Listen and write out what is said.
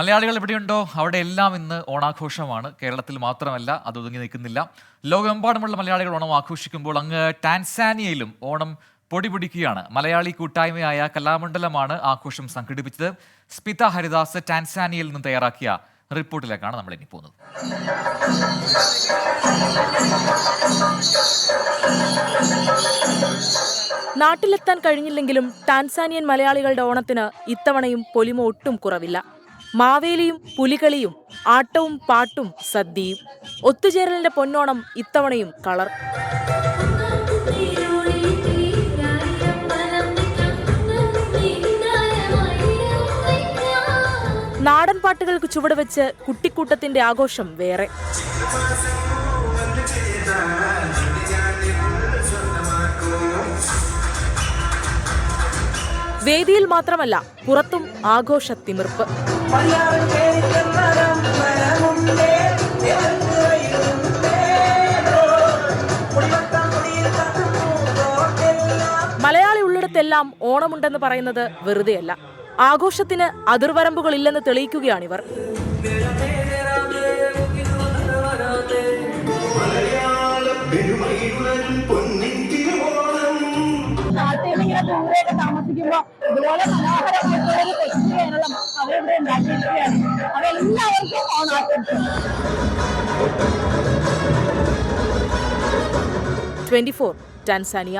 മലയാളികൾ എവിടെയുണ്ടോ? അവിടെ എല്ലാം ഇന്ന് ഓണാഘോഷമാണ്. കേരളത്തിൽ മാത്രമല്ല അത് ഒതുങ്ങി നിൽക്കുന്നില്ല. ലോകമെമ്പാടുമുള്ള മലയാളികൾ ഓണം ആഘോഷിക്കുമ്പോൾ അങ്ങ് ടാൻസാനിയയിലും ഓണം പൊടിപിടിക്കുകയാണ്. മലയാളി കൂട്ടായ്മയായ കലാമണ്ഡലമാണ് ആഘോഷം സംഘടിപ്പിച്ചത്. സ്മിത ഹരിദാസ് ടാൻസാനിയയിൽ നിന്ന് തയ്യാറാക്കിയ റിപ്പോർട്ടിലേക്കാണ് നമ്മൾ ഇനി പോകുന്നത്. നാട്ടിലെത്താൻ കഴിഞ്ഞില്ലെങ്കിലും ടാൻസാനിയൻ മലയാളികളുടെ ഓണത്തിന് ഇത്തവണയും പൊലിമ ഒട്ടും കുറവില്ല. മാവേലിയും പുലികളിയും ആട്ടവും പാട്ടും സദ്യയും ഒത്തുചേരലിന്റെ പൊന്നോണം ഇത്തവണയും കളർ. നാടൻ പാട്ടുകൾക്ക് ചുവടുവെച്ച് കുട്ടിക്കൂട്ടത്തിന്റെ ആഘോഷം വേറെ. വേദിയിൽ മാത്രമല്ല പുറത്തും ആഘോഷ തിമിർപ്പ് മലയാളി ഉള്ളിടത്തെല്ലാം ഓണമുണ്ടെന്ന് പറയുന്നത് വെറുതെയല്ല. ആഘോഷത്തിന് അതിർവരമ്പുകളില്ലെന്ന് തെളിയിക്കുകയാണിവർ. നാട്ടിൽ ഇങ്ങനെ ദൂരെയൊക്കെ താമസിക്കുമ്പോ ഇതുപോലെ മനോഹരമായിട്ടുള്ള കൊച്ചു കേരളം അവരിവിടെ ഉണ്ടാക്കിയിരിക്കുകയാണ്. അവരെല്ലാവർക്കും ഓണാക്കുന്നു ട്വന്റി ഫോർ ടാൻസാനിയ